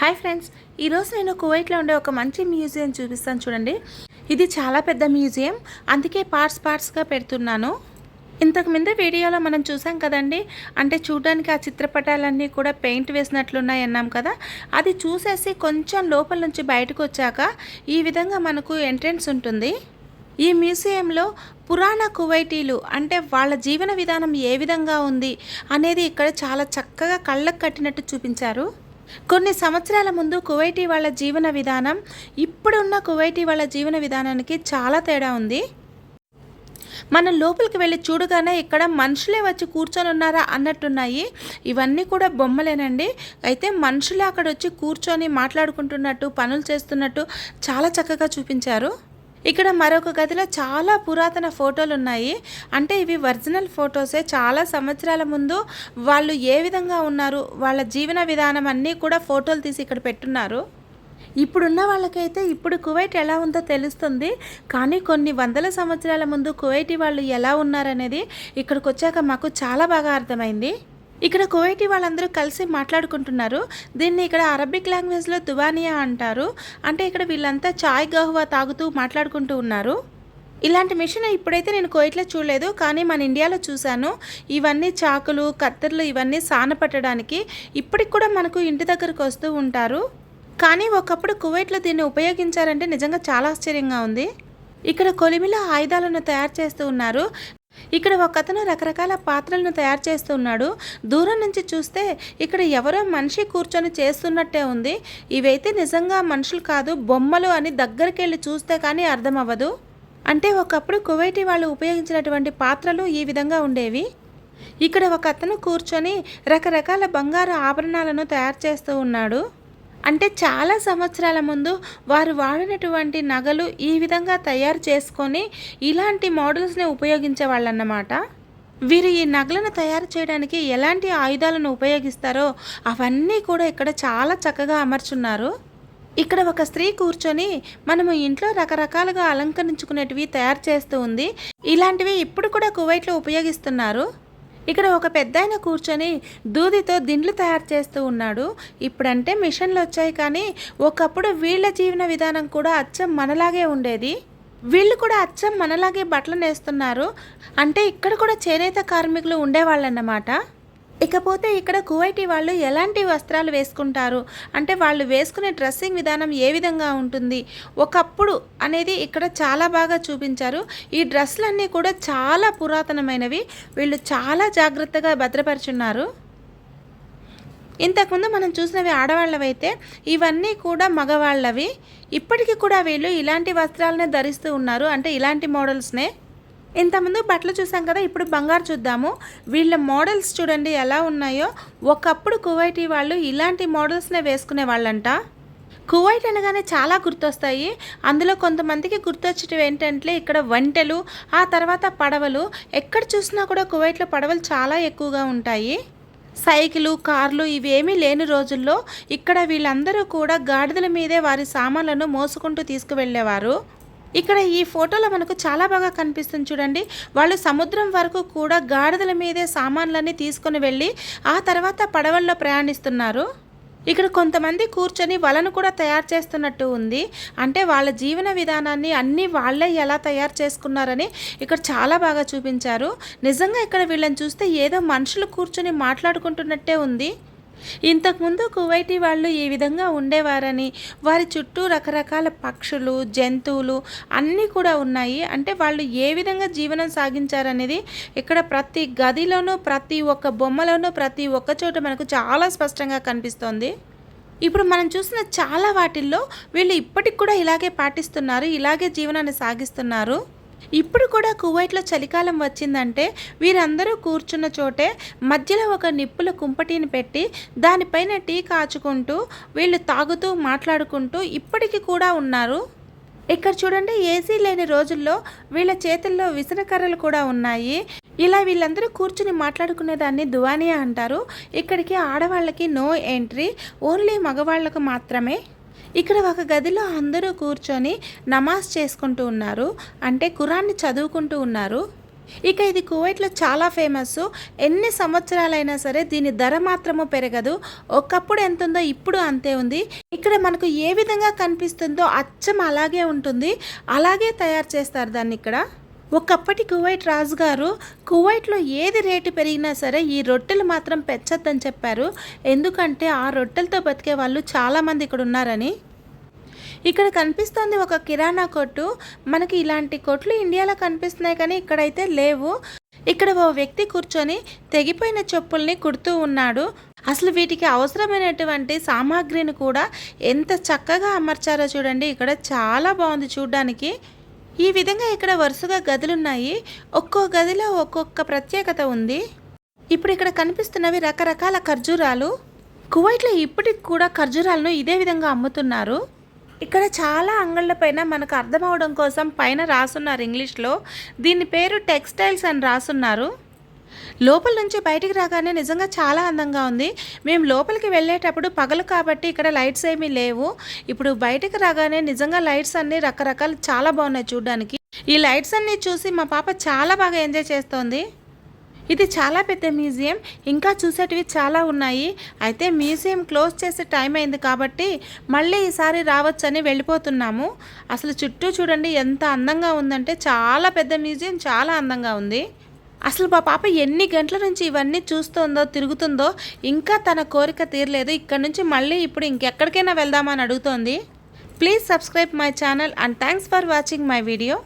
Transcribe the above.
Hi friends ఈరోజు నేను కువైట్లో ఉండే ఒక మంచి మ్యూజియం చూపిస్తాను చూడండి. ఇది చాలా పెద్ద మ్యూజియం అందుకే పార్ట్స్ పార్ట్స్గా పెడుతున్నాను. ఇంతకు ముందు వీడియోలో మనం చూసాం కదండి అంటే చూడడానికి ఆ చిత్రపటాలన్నీ కూడా పెయింట్ వేసినట్లున్నాయి అన్నాం కదా. అది చూసేసి కొంచెం లోపల నుంచి బయటకు వచ్చాక ఈ విధంగా మనకు ఎంట్రెన్స్ ఉంటుంది. ఈ మ్యూజియంలో పురాణ కువైటీలు అంటే వాళ్ళ జీవన విధానం ఏ విధంగా ఉంది అనేది ఇక్కడ చాలా చక్కగా కళ్ళకు కట్టినట్టు చూపించారు. కొన్ని సంవత్సరాల ముందు కువైటీ వాళ్ళ జీవన విధానం ఇప్పుడున్న కువైటీ వాళ్ళ జీవన విధానానికి చాలా తేడా ఉంది. మనం లోపలికి వెళ్ళి చూడగానే ఇక్కడ మనుషులే వచ్చి కూర్చొని ఉన్నారా అన్నట్టున్నాయి. ఇవన్నీ కూడా బొమ్మలేనండి. అయితే మనుషులే అక్కడ వచ్చి కూర్చొని మాట్లాడుకుంటున్నట్టు పనులు చేస్తున్నట్టు చాలా చక్కగా చూపించారు. ఇక్కడ మరొక గదిలో చాలా పురాతన ఫోటోలు ఉన్నాయి. అంటే ఇవి ఒరిజినల్ ఫొటోసే. చాలా సంవత్సరాల ముందు వాళ్ళు ఏ విధంగా ఉన్నారు వాళ్ళ జీవన విధానం అన్నీ కూడా ఫోటోలు తీసి ఇక్కడ పెట్టున్నారు. ఇప్పుడున్న వాళ్ళకైతే ఇప్పుడు కువైట్ ఎలా ఉందో తెలుస్తుంది. కానీ కొన్ని వందల సంవత్సరాల ముందు కువైటీ వాళ్ళు ఎలా ఉన్నారనేది ఇక్కడికి వచ్చాక మాకు చాలా బాగా అర్థమైంది. ఇక్కడ కువైటీ వాళ్ళందరూ కలిసి మాట్లాడుకుంటున్నారు. దీన్ని ఇక్కడ అరబిక్ లాంగ్వేజ్లో దువానియా అంటారు. అంటే ఇక్కడ వీళ్ళంతా చాయ్ గహువా తాగుతూ మాట్లాడుకుంటూ ఉన్నారు. ఇలాంటి మిషన్ ఇప్పుడైతే నేను కోయిట్లో చూడలేదు కానీ మన ఇండియాలో చూశాను. ఇవన్నీ చాకులు కత్తెరలు ఇవన్నీ సాన పట్టడానికి ఇప్పటికి కూడా మనకు ఇంటి దగ్గరకు వస్తూ ఉంటారు. కానీ ఒకప్పుడు కువైట్లో దీన్ని ఉపయోగించారంటే నిజంగా చాలా ఆశ్చర్యంగా ఉంది. ఇక్కడ కొలిమిలో ఆయుధాలను తయారు చేస్తూ ఉన్నారు. ఇక్కడ ఒక అతను రకరకాల పాత్రలను తయారు చేస్తూ ఉన్నాడు దూరం నుంచి చూస్తే ఇక్కడ ఎవరో మనిషి కూర్చొని చేస్తున్నట్టే ఉంది. ఇవైతే నిజంగా మనుషులు కాదు బొమ్మలు అని దగ్గరికి వెళ్ళి చూస్తే కానీ అర్థం అవ్వదు అంటే ఒకప్పుడు కువైటీ వాళ్ళు ఉపయోగించినటువంటి పాత్రలు ఈ విధంగా ఉండేవి. ఇక్కడ ఒక అతను కూర్చొని రకరకాల బంగారు ఆభరణాలను తయారు చేస్తూ ఉన్నాడు. అంటే చాలా సంవత్సరాల ముందు వారు వాడినటువంటి నగలు ఈ విధంగా తయారు చేసుకొని ఇలాంటి మోడల్స్ని ఉపయోగించేవాళ్ళన్నమాట వీరు ఈ నగలను తయారు చేయడానికి ఎలాంటి ఆయుధాలను ఉపయోగిస్తారో అవన్నీ కూడా ఇక్కడ చాలా చక్కగా అమర్చున్నారు. ఇక్కడ ఒక స్త్రీ కూర్చొని మనము ఇంట్లో రకరకాలుగా అలంకరించుకునేటివి తయారు చేస్తూ ఉంది. ఇలాంటివి ఇప్పుడు కూడా కువైట్లో ఉపయోగిస్తున్నారు. ఇక్కడ ఒక పెద్ద ఆయన కూర్చొని దూదితో దిండ్లు తయారు చేస్తూ ఉన్నాడు. ఇప్పుడంటే మిషన్లు వచ్చాయి కానీ ఒకప్పుడు వీళ్ళ జీవన విధానం కూడా అచ్చం మనలాగే ఉండేది. వీళ్ళు కూడా అచ్చం మనలాగే బట్టలు నేస్తున్నారు. అంటే ఇక్కడ కూడా చేనేత కార్మికులు ఉండేవాళ్ళన్నమాట. ఇకపోతే ఇక్కడ కువైటీ వాళ్ళు ఎలాంటి వస్త్రాలు వేసుకుంటారు? అంటే వాళ్ళు వేసుకునే డ్రెస్సింగ్ విధానం ఏ విధంగా ఉంటుంది? ఒకప్పుడు అనేది ఇక్కడ చాలా బాగా చూపించారు. ఈ డ్రెస్సులన్నీ కూడా చాలా పురాతనమైనవి. వీళ్ళు చాలా జాగ్రత్తగా భద్రపరుచున్నారు. ఇంతకుముందు మనం చూసినవి ఆడవాళ్ళవైతే ఇవన్నీ కూడా మగవాళ్ళవి. ఇప్పటికీ కూడా వీళ్ళు ఇలాంటి వస్త్రాలనే ధరిస్తూ ఉన్నారు. అంటే ఇలాంటి మోడల్స్నే. ఇంతకుముందు బట్టలు చూసాం కదా ఇప్పుడు బంగారు చూద్దాము. వీళ్ళ మోడల్స్ చూడండి ఎలా ఉన్నాయో. ఒకప్పుడు కువైటీ వాళ్ళు ఇలాంటి మోడల్స్నే వేసుకునే వాళ్ళంట. కువైట్ అనగానే చాలా గుర్తొస్తాయి. అందులో కొంతమందికి గుర్తొచ్చేటివి ఏంటంటే ఇక్కడ వంటలు ఆ తర్వాత పడవలు. ఎక్కడ చూసినా కూడా కువైట్లో పడవలు చాలా ఎక్కువగా ఉంటాయి. సైకిలు కార్లు ఇవేమీ లేని రోజుల్లో ఇక్కడ వీళ్ళందరూ కూడా గాడిదల మీదే వారి సామాన్లను మోసుకుంటూ తీసుకువెళ్ళేవారు. ఇక్కడ ఈ ఫోటోలో మనకు చాలా బాగా కనిపిస్తుంది చూడండి. వాళ్ళు సముద్రం వరకు కూడా గాడిదల మీదే సామాన్లన్నీ తీసుకొని వెళ్ళి ఆ తర్వాత పడవల్లో ప్రయాణిస్తున్నారు. ఇక్కడ కొంతమంది కూర్చొని వలను కూడా తయారు చేస్తున్నట్టు ఉంది. అంటే వాళ్ళ జీవన విధానాన్ని అన్నీ వాళ్ళే ఎలా తయారు చేసుకున్నారని ఇక్కడ చాలా బాగా చూపించారు. నిజంగా ఇక్కడ వీళ్ళని చూస్తే ఏదో మనుషులు కూర్చొని మాట్లాడుకుంటున్నట్టే ఉంది. ఇంతకుముందు కువైటీ వాళ్ళు ఈ విధంగా ఉండేవారని వారి చుట్టూ రకరకాల పక్షులు జంతువులు అన్నీ కూడా ఉన్నాయి. అంటే వాళ్ళు ఏ విధంగా జీవనం సాగించారనేది ఇక్కడ ప్రతి గదిలోనూ ప్రతి ఒక్క బొమ్మలోనూ ప్రతి ఒక్క చోట మనకు చాలా స్పష్టంగా కనిపిస్తోంది. ఇప్పుడు మనం చూసిన చాలా వాటిల్లో వీళ్ళు ఇప్పటికి కూడా ఇలాగే పాటిస్తున్నారు ఇలాగే జీవనాన్ని సాగిస్తున్నారు. ఇప్పుడు కూడా కువైట్లో చలికాలం వచ్చిందంటే వీరందరూ కూర్చున్న చోటే మధ్యలో ఒక నిప్పుల కుంపటిని పెట్టి దానిపైన టీ కాచుకుంటూ వీళ్ళు తాగుతూ మాట్లాడుకుంటూ ఇప్పటికీ కూడా ఉన్నారు. ఇక్కడ చూడండి ఏసీ లేని రోజుల్లో వీళ్ళ చేతుల్లో విసనకర్రలు కూడా ఉన్నాయి. ఇలా వీళ్ళందరూ కూర్చుని మాట్లాడుకునేదాన్ని దువానియా అంటారు. ఇక్కడికి ఆడవాళ్ళకి నో ఎంట్రీ ఓన్లీ మగవాళ్ళకు మాత్రమే. ఇక్కడ ఒక గదిలో అందరూ కూర్చొని నమాజ్ చేసుకుంటూ ఉన్నారు. అంటే కురాన్ని చదువుకుంటూ ఉన్నారు. ఇక ఇది కువైట్లో చాలా ఫేమస్ ఎన్ని సంవత్సరాలైనా సరే దీని ధర మాత్రము పెరగదు. ఒకప్పుడు ఎంత ఉందో ఇప్పుడు అంతే ఉంది. ఇక్కడ మనకు ఏ విధంగా కనిపిస్తుందో అచ్చం అలాగే ఉంటుంది. అలాగే తయారు చేస్తారు దాన్ని ఇక్కడ. ఒకప్పటి కువైట్ రాజుగారు కువైట్లో ఏది రేటు పెరిగినా సరే ఈ రొట్టెలు మాత్రం పెంచొద్దని చెప్పారు. ఎందుకంటే ఆ రొట్టెలతో బతికే వాళ్ళు చాలామంది ఇక్కడ ఉన్నారని ఇక్కడ కనిపిస్తోంది ఒక కిరాణా కొట్టు. మనకి ఇలాంటి కొట్లు ఇండియాలో కనిపిస్తున్నాయి కానీ ఇక్కడైతే లేవు. ఇక్కడ ఓ వ్యక్తి కూర్చొని తెగిపోయిన చెప్పుల్ని కుడుతూ ఉన్నాడు. అసలు వీటికి అవసరమైనటువంటి సామాగ్రిని కూడా ఎంత చక్కగా అమర్చారో చూడండి. ఇక్కడ చాలా బాగుంది చూడ్డానికి. ఈ విధంగా ఇక్కడ వరుసగా గదులున్నాయి. ఒక్కో గదిలో ఒక్కొక్క ప్రత్యేకత ఉంది. ఇప్పుడు ఇక్కడ కనిపిస్తున్నవి రకరకాల ఖర్జూరాలు. కువైట్లో ఇప్పటికి కూడా ఖర్జూరాలను ఇదే విధంగా అమ్ముతున్నారు. ఇక్కడ చాలా అంగళ్ళ పైన మనకు అర్థమవడం కోసం పైన రాసున్నారు ఇంగ్లీష్లో. దీని పేరు టెక్స్టైల్స్ అని రాసున్నారు. లోపల నుంచి బయటికి రాగానే నిజంగా చాలా అందంగా ఉంది. మేము లోపలికి వెళ్ళేటప్పుడు పగలు కాబట్టి ఇక్కడ లైట్స్ ఏమీ లేవు. ఇప్పుడు బయటికి రాగానే నిజంగా లైట్స్ అన్నీ రకరకాలు చాలా బాగున్నాయి చూడడానికి. ఈ లైట్స్ అన్నీ చూసి మా పాప చాలా బాగా ఎంజాయ్ చేస్తోంది. ఇది చాలా పెద్ద మ్యూజియం. ఇంకా చూసేటివి చాలా ఉన్నాయి. అయితే మ్యూజియం క్లోజ్ చేసే టైం అయింది కాబట్టి మళ్ళీ ఈసారి రావచ్చని వెళ్ళిపోతున్నాము. అసలు చుట్టూ చూడండి ఎంత అందంగా ఉందంటే చాలా పెద్ద మ్యూజియం చాలా అందంగా ఉంది. అసలు మా పాప ఎన్ని గంటల నుంచి ఇవన్నీ చూస్తుందో తిరుగుతుందో ఇంకా తన కోరిక తీరలేదు. ఇక్కడ నుంచి మళ్ళీ ఇప్పుడు ఇంకెక్కడికైనా వెళ్దామని అడుగుతోంది. Please subscribe my channel and thanks for watching my video